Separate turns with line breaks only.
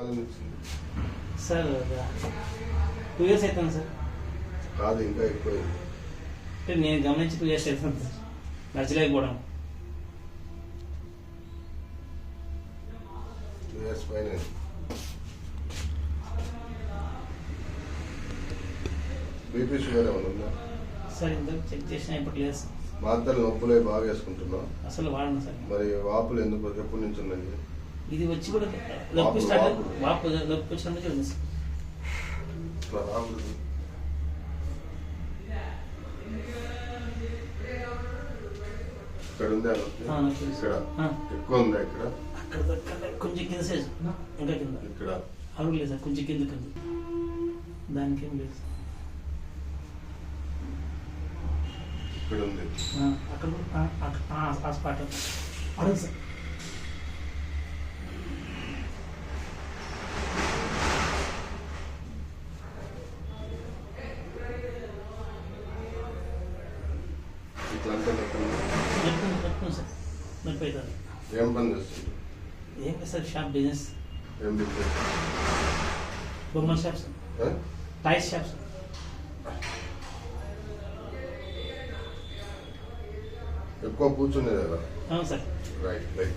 వచ్చింది
sir two years అవుతుంది sir.
కాదు ఇంకా ఎక్కువ
అంటే నేను గమనించి టూ ఇయర్స్ అవుతుంది సార్. నచ్చలేకపోవడం
టూ ఇయర్స్ పైన. బీపీ షుగర్ ఏమైనా ఉందా?
సార్ ఇంత చెక్ చేసినా ఇప్పుడు లేదు సార్.
మాత్రలు నొప్పులే బాగా వేసుకుంటున్నావు.
అసలు వాడను సార్.
మరి వాపులు ఎందుకు? ఎప్పటి నుంచి ఉన్నాయి?
ఇది వచ్చి కూడా నొప్పి
వాపు,
స్టార్ట్
వాపు.
వాపు నొప్పి.
ఎక్కువ ఉందా ఇక్కడ?
అక్కడ కొంచెం కింద సైజ్. ఇంకా కింద.
ఇక్కడ.
అడుగు లేదు సార్ కొంచెం కింద కింద. దానికి ఏం లేదు
ఇక్కడ ఉంది
అక్కడ కూడా- ఆ, స్పాట్ అడుగు సార్.
ఏం పని చేస్తుంది
ఏం లేదు సార్ షాప్ బిజినెస్
ఏం బిజినెస్
బొమ్మల షాప్ సార్
ఆ?
టైస్ షాప్ సార్
ఎక్కువ కూర్చునేది కదా
అవును సార్
రైట్ రైట్